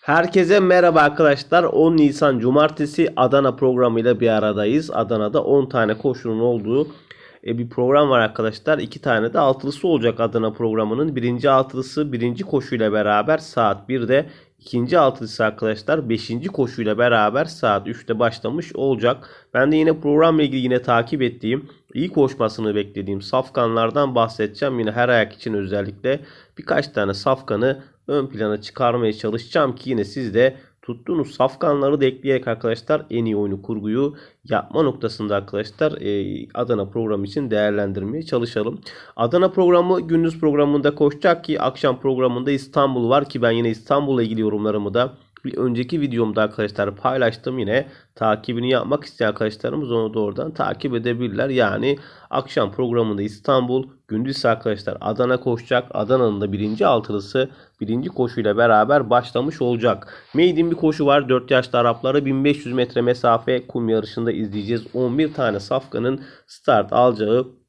Herkese merhaba arkadaşlar. 10 Nisan Cumartesi Adana programıyla bir aradayız. Adana'da 10 tane koşunun olduğu e, bir program var arkadaşlar. 2 tane de altılısı olacak Adana programının. Birinci altılısı birinci koşuyla beraber saat 1'de. ikinci altılısı arkadaşlar 5. koşuyla beraber saat 3'te başlamış olacak. Ben de yine programla ilgili yine takip ettiğim, iyi koşmasını beklediğim safkanlardan bahsedeceğim. Yine her ayak için özellikle birkaç tane safkanı ön plana çıkarmaya çalışacağım ki yine siz de tuttuğunuz safkanları da ekleyerek arkadaşlar en iyi oyunu kurguyu yapma noktasında arkadaşlar e, Adana programı için değerlendirmeye çalışalım. Adana programı gündüz programında koşacak ki akşam programında İstanbul var ki ben yine İstanbul'la ilgili yorumlarımı da bir önceki videomda arkadaşlar paylaştım yine takibini yapmak isteyen arkadaşlarımız onu da oradan takip edebilirler. Yani akşam programında İstanbul, gündüz arkadaşlar Adana koşacak. Adana'nın da birinci altılısı birinci koşuyla beraber başlamış olacak. Maiden bir koşu var. 4 yaşlı Arapları 1500 metre mesafe kum yarışında izleyeceğiz. 11 tane safkanın start alacağı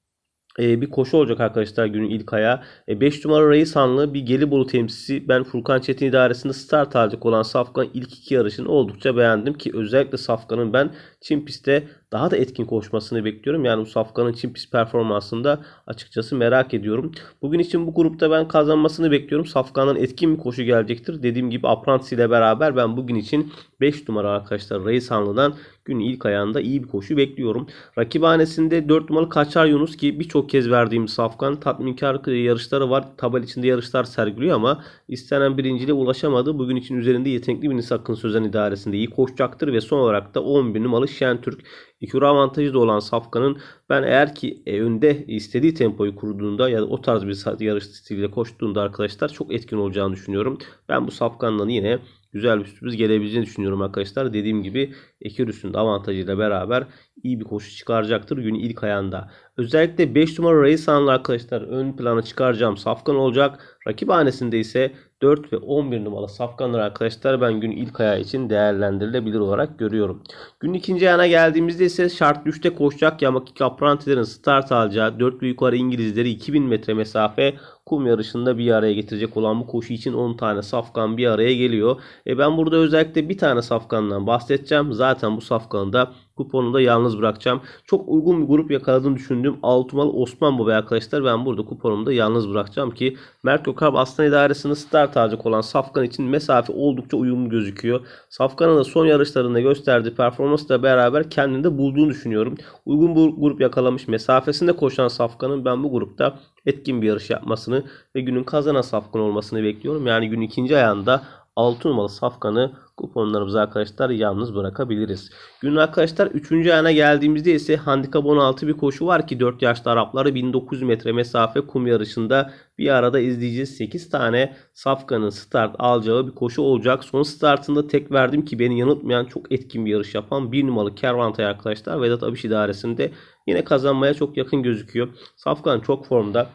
bir koşu olacak arkadaşlar günün ilk ayağı. 5 numara Reis Hanlı bir Gelibolu temsilcisi. Ben Furkan Çetin idaresinde start alacak olan Safkan ilk iki yarışını oldukça beğendim ki özellikle Safkan'ın ben Çin pistte daha da etkin koşmasını bekliyorum. Yani bu Safkan'ın Çin performansında açıkçası merak ediyorum. Bugün için bu grupta ben kazanmasını bekliyorum. Safkan'dan etkin bir koşu gelecektir. Dediğim gibi Apprentice ile beraber ben bugün için 5 numara arkadaşlar Reis Hanlı'dan günün ilk ayağında iyi bir koşu bekliyorum. Rakibhanesinde 4 numaralı Kaçar Yunus ki birçok kez verdiğim Safkan tatminkar yarışları var. Tabel içinde yarışlar sergiliyor ama istenen birinciliğe ulaşamadı. Bugün için üzerinde yetenekli bir Sakın Sözen idaresinde iyi koşacaktır ve son olarak da 11 numaralı Şentürk İkura avantajı da olan Safkan'ın ben eğer ki e, önde istediği tempoyu kurduğunda ya da o tarz bir yarış stiliyle koştuğunda arkadaşlar çok etkin olacağını düşünüyorum. Ben bu Safkan'dan yine güzel bir sürpriz gelebileceğini düşünüyorum arkadaşlar. Dediğim gibi Ekürüs'ün avantajıyla beraber iyi bir koşu çıkaracaktır günün ilk ayağında. Özellikle 5 numara Reysan'la arkadaşlar ön plana çıkaracağım Safkan olacak. Rakiphanesinde ise 4 ve 11 numaralı safkanlar arkadaşlar ben gün ilk ayağı için değerlendirilebilir olarak görüyorum. Gün ikinci ayağına geldiğimizde ise şart 3'te koşacak Yamaki Kaprantilerin start alacağı 4 ve yukarı İngilizleri 2000 metre mesafe kum yarışında bir araya getirecek olan bu koşu için 10 tane safkan bir araya geliyor. E ben burada özellikle bir tane safkandan bahsedeceğim. Zaten bu safkanı da kuponu da yalnız bırakacağım. Çok uygun bir grup yakaladığını düşündüğüm Altumalı Osman Baba arkadaşlar ben burada kuponumu da yalnız bırakacağım ki Merkür Karp Aslan İdaresi'nin start alacak olan Safkan için mesafe oldukça uyumlu gözüküyor. Safkan'ın da son yarışlarında gösterdiği performansla beraber kendinde bulduğunu düşünüyorum. Uygun bir grup yakalamış mesafesinde koşan Safkan'ın ben bu grupta etkin bir yarış yapmasını ve günün kazanan Safkan olmasını bekliyorum. Yani gün ikinci ayağında 6 numaralı Safkan'ı kuponlarımızı arkadaşlar yalnız bırakabiliriz. Günün arkadaşlar 3. ayağına geldiğimizde ise handikap 16 bir koşu var ki 4 yaşlı Arapları 1900 metre mesafe kum yarışında bir arada izleyeceğiz. 8 tane Safkan'ın start alacağı bir koşu olacak. Son startında tek verdim ki beni yanıltmayan çok etkin bir yarış yapan 1 numaralı Kervantay arkadaşlar Vedat Abiş idaresinde yine kazanmaya çok yakın gözüküyor. Safkan çok formda.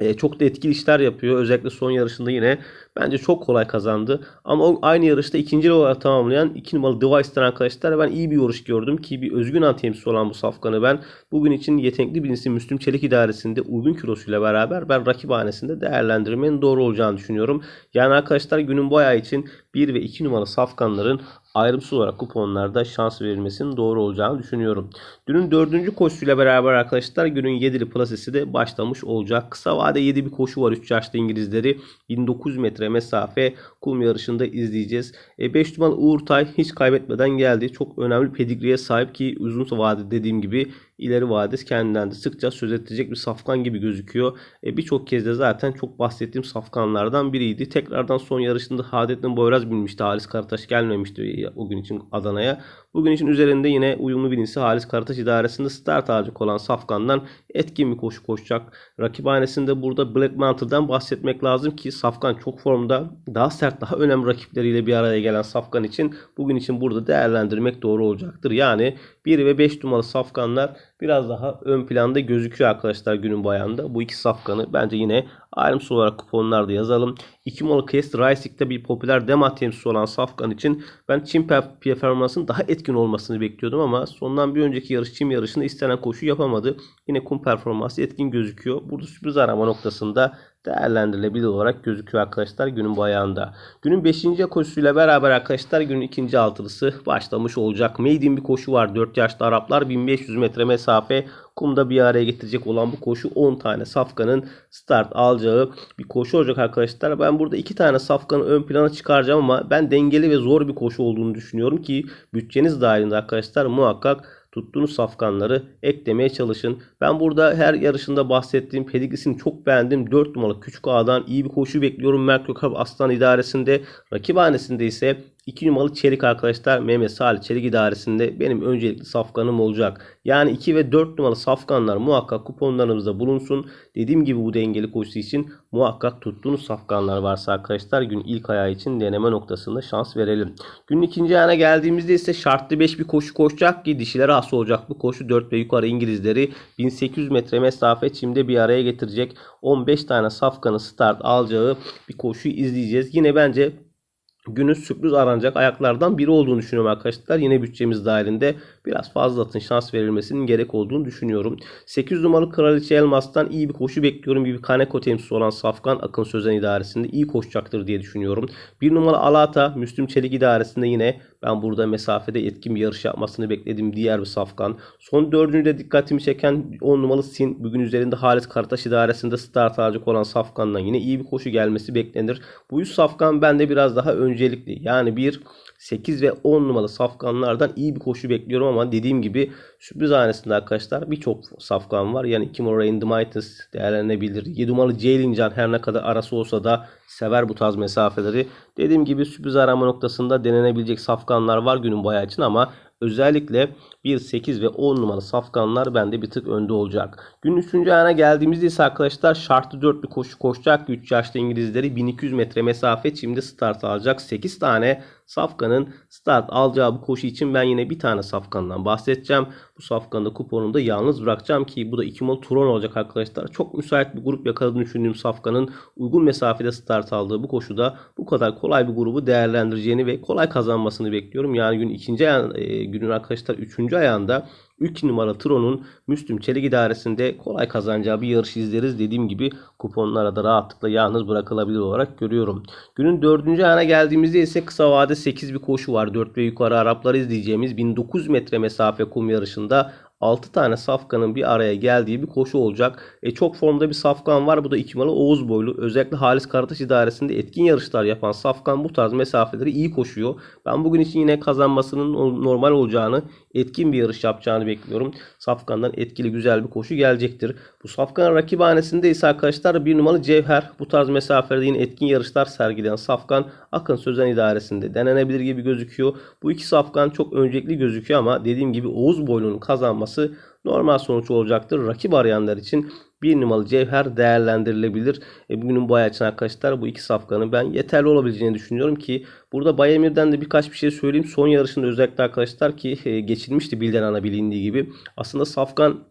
E, çok da etkili işler yapıyor. Özellikle son yarışında yine bence çok kolay kazandı. Ama o aynı yarışta ikinci olarak tamamlayan 2 numaralı Device'den arkadaşlar ben iyi bir yarış gördüm ki bir özgün temsilcisi olan bu safkanı ben bugün için yetenekli birisi Müslüm Çelik idaresinde uygun kilosuyla beraber ben rakibhanesinde değerlendirmenin doğru olacağını düşünüyorum. Yani arkadaşlar günün bu ayağı için 1 ve 2 numaralı safkanların ayrımsız olarak kuponlarda şans verilmesinin doğru olacağını düşünüyorum. Dünün dördüncü koşusuyla beraber arkadaşlar günün 7'li plasesi de başlamış olacak. Kısa vade 7 bir koşu var 3 yaşlı İngilizleri. 1900 metre mesafe kum yarışında izleyeceğiz. E, 5 numaralı Uğur Tay hiç kaybetmeden geldi. Çok önemli pedigriye sahip ki uzun vade dediğim gibi ileri vadesi kendinden de sıkça söz edecek bir safkan gibi gözüküyor. E, Birçok kez de zaten çok bahsettiğim safkanlardan biriydi. Tekrardan son yarışında Hadettin Boyraz binmişti. Halis Karataş gelmemişti o gün için Adana'ya. Bugün için üzerinde yine uyumlu bilinçli Halis Karataş idaresinde start alacak olan Safkan'dan etkin bir koşu koşacak. Rakiphanesinde burada Black Mantle'dan bahsetmek lazım ki Safkan çok formda. Daha sert, daha önemli rakipleriyle bir araya gelen Safkan için bugün için burada değerlendirmek doğru olacaktır. Yani 1 ve 5 numaralı Safkanlar biraz daha ön planda gözüküyor arkadaşlar günün bayanda. Bu iki safkanı bence yine ayrımsız olarak kuponlarda yazalım. 2 numaralı Quest Racing'de bir popüler dema temsilcisi olan safkan için ben Çin performansının daha etkin olmasını bekliyordum ama sondan bir önceki yarış Çin yarışında istenen koşu yapamadı. Yine kum performansı etkin gözüküyor. Burada sürpriz arama noktasında değerlendirilebilir olarak gözüküyor arkadaşlar günün bu ayağında. Günün 5. koşusuyla beraber arkadaşlar günün ikinci altılısı başlamış olacak. Maiden bir koşu var. 4 yaşlı Araplar 1500 metre mesafe kumda bir araya getirecek olan bu koşu 10 tane safkanın start alacağı bir koşu olacak arkadaşlar. Ben burada 2 tane safkanı ön plana çıkaracağım ama ben dengeli ve zor bir koşu olduğunu düşünüyorum ki bütçeniz dahilinde arkadaşlar muhakkak tuttuğunuz safkanları eklemeye çalışın. Ben burada her yarışında bahsettiğim pedigrisini çok beğendim. 4 numaralı Küçük Ağa'dan iyi bir koşu bekliyorum. Merkür Cup Aslan idaresinde. Rakiphanesinde ise 2 numaralı Çelik arkadaşlar Mehmet Salih Çelik idaresinde benim öncelikli safkanım olacak. Yani 2 ve 4 numaralı safkanlar muhakkak kuponlarımızda bulunsun. Dediğim gibi bu dengeli koşu için muhakkak tuttuğunuz safkanlar varsa arkadaşlar gün ilk ayağı için deneme noktasında şans verelim. Günün ikinci ayağına geldiğimizde ise şartlı 5 bir koşu koşacak ki dişilere has olacak bu koşu 4 ve yukarı İngilizleri 1800 metre mesafe çimde bir araya getirecek 15 tane safkanın start alacağı bir koşuyu izleyeceğiz. Yine bence günün sürpriz aranacak ayaklardan biri olduğunu düşünüyorum arkadaşlar. Yine bütçemiz dahilinde biraz fazla atın şans verilmesinin gerek olduğunu düşünüyorum. 8 numaralı Kraliçe Elmas'tan iyi bir koşu bekliyorum. Bir Kaneko temsilcisi olan Safkan Akın Sözen idaresinde iyi koşacaktır diye düşünüyorum. 1 numaralı Alata Müslüm Çelik idaresinde yine ben burada mesafede etkin bir yarış yapmasını beklediğim diğer bir safkan. Son dördüncüde dikkatimi çeken 10 numaralı Sin. Bugün üzerinde Halis Karataş idaresinde start alacak olan safkandan yine iyi bir koşu gelmesi beklenir. Bu üç safkan bende biraz daha öncelikli. Yani bir 8 ve 10 numaralı safkanlardan iyi bir koşu bekliyorum ama dediğim gibi sürpriz hanesinde arkadaşlar birçok safkan var. Yani 2 numaralı Indimitis değerlenebilir. 7 numaralı Ceylincan her ne kadar arası olsa da sever bu tarz mesafeleri. Dediğim gibi sürpriz arama noktasında denenebilecek safkanlar var günün bayağı için ama özellikle 1, 8 ve 10 numaralı safkanlar bende bir tık önde olacak. Günün 3. ayağına geldiğimizde ise arkadaşlar şartlı 4 bir koşu koşacak. 3 yaşlı İngilizleri 1200 metre mesafe çimde start alacak. 8 tane Safkan'ın start alacağı bu koşu için ben yine bir tane Safkan'dan bahsedeceğim. Bu kuponunu da yalnız bırakacağım ki bu da 2 mol Turon olacak arkadaşlar. Çok müsait bir grup yakaladığını düşündüğüm Safkan'ın uygun mesafede start aldığı bu koşuda bu kadar kolay bir grubu değerlendireceğini ve kolay kazanmasını bekliyorum. Yani gün ikinci ayağın, e, günün arkadaşlar 3. ayağında 3 numara Tron'un Müslüm Çelik idaresinde kolay kazanacağı bir yarış izleriz. Dediğim gibi kuponlara da rahatlıkla yalnız bırakılabilir olarak görüyorum. Günün 4. ayağına geldiğimizde ise kısa vade 8 bir koşu var. 4 ve yukarı Arapları izleyeceğimiz 1900 metre mesafe kum yarışında 6 tane safkanın bir araya geldiği bir koşu olacak. E, çok formda bir safkan var. Bu da 2 numaralı Oğuz boylu. Özellikle Halis Karataş idaresinde etkin yarışlar yapan safkan bu tarz mesafeleri iyi koşuyor. Ben bugün için yine kazanmasının normal olacağını, etkin bir yarış yapacağını bekliyorum. Safkan'dan etkili güzel bir koşu gelecektir. Bu Safkan rakibhanesinde ise arkadaşlar bir numaralı Cevher. Bu tarz mesafelerde yine etkin yarışlar sergileyen Safkan Akın Sözen idaresinde denenebilir gibi gözüküyor. Bu iki Safkan çok öncelikli gözüküyor ama dediğim gibi Oğuz boylunun kazanması normal sonuç olacaktır. Rakip arayanlar için bir numaralı cevher değerlendirilebilir. E, bugünün bu ayağı için arkadaşlar bu iki safkanın ben yeterli olabileceğini düşünüyorum ki burada Bayemir'den de birkaç bir şey söyleyeyim. Son yarışında özellikle arkadaşlar ki e, geçilmişti bilden ana bilindiği gibi. Aslında safkan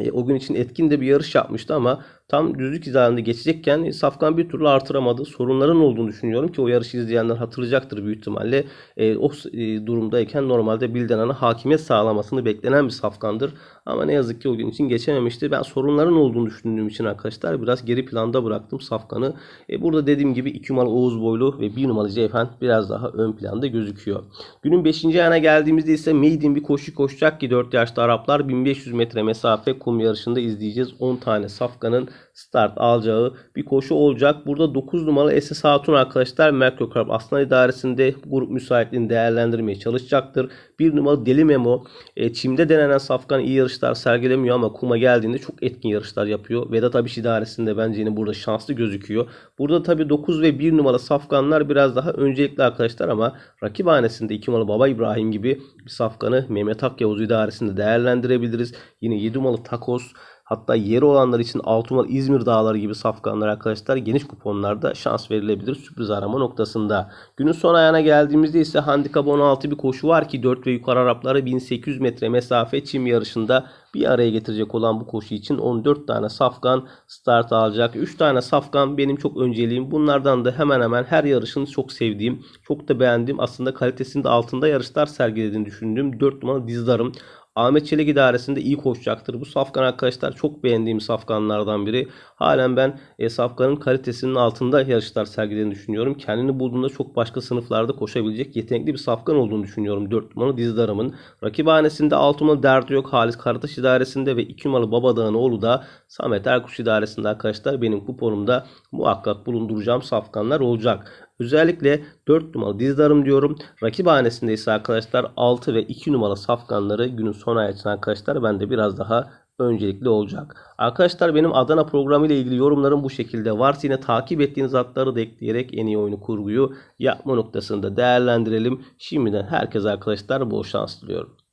e, o gün için etkin de bir yarış yapmıştı ama tam düzlük hizasında geçecekken Safkan bir türlü artıramadı. Sorunların olduğunu düşünüyorum ki o yarışı izleyenler hatırlayacaktır büyük ihtimalle. E, o e, durumdayken normalde Bildenan'a hakimiyet sağlamasını beklenen bir Safkan'dır. Ama ne yazık ki o gün için geçememişti. Ben sorunların olduğunu düşündüğüm için arkadaşlar biraz geri planda bıraktım Safkan'ı. E, burada dediğim gibi 2 numaralı Oğuz Boylu ve 1 numaralı Ceyhan biraz daha ön planda gözüküyor. Günün 5. ayağına geldiğimizde ise Maiden bir koşu koşacak ki 4 yaşlı Araplar 1500 metre mesafe kum yarışında izleyeceğiz. 10 tane Safkan'ın start alacağı bir koşu olacak. Burada 9 numaralı SS Hatun arkadaşlar Merkür Cup Aslan idaresinde grup müsaitliğini değerlendirmeye çalışacaktır. 1 numaralı Deli Memo e, çimde denenen Safkan iyi yarışlar sergilemiyor ama kuma geldiğinde çok etkin yarışlar yapıyor. Vedat Abiş idaresinde bence yine burada şanslı gözüküyor. Burada tabi 9 ve 1 numaralı Safkanlar biraz daha öncelikli arkadaşlar ama rakibhanesinde 2 numaralı Baba İbrahim gibi bir Safkanı Mehmet Akyavuz idaresinde değerlendirebiliriz. Yine 7 numaralı Takos Hatta yeri olanlar için Altumal İzmir Dağları gibi safkanlar arkadaşlar geniş kuponlarda şans verilebilir sürpriz arama noktasında. Günün son ayağına geldiğimizde ise handikap 16 bir koşu var ki 4 ve yukarı Arapları 1800 metre mesafe çim yarışında bir araya getirecek olan bu koşu için 14 tane safkan start alacak. 3 tane safkan benim çok önceliğim. Bunlardan da hemen hemen her yarışın çok sevdiğim, çok da beğendiğim aslında kalitesinde altında yarışlar sergilediğini düşündüğüm 4 numaralı dizdarım. Ahmet Çelik idaresinde iyi koşacaktır. Bu Safkan arkadaşlar çok beğendiğim Safkanlardan biri. Halen ben e, Safkan'ın kalitesinin altında yarışlar sergilediğini düşünüyorum. Kendini bulduğunda çok başka sınıflarda koşabilecek yetenekli bir Safkan olduğunu düşünüyorum. 4 numaralı Dizdarım'ın. Rakibhanesinde 6 numaralı Derdi yok. Halis Karataş idaresinde ve 2 numaralı Babadağ'ın da Samet Erkuş idaresinde arkadaşlar benim kuponumda muhakkak bulunduracağım Safkanlar olacak. Özellikle 4 numaralı dizdarım diyorum. Rakibhanesinde ise arkadaşlar 6 ve 2 numaralı safkanları günün son ayı için arkadaşlar bende biraz daha öncelikli olacak. Arkadaşlar benim Adana programı ile ilgili yorumlarım bu şekilde. Varsa yine takip ettiğiniz atları da ekleyerek en iyi oyunu kurguyu yapma noktasında değerlendirelim. Şimdiden herkese arkadaşlar bol şans diliyorum.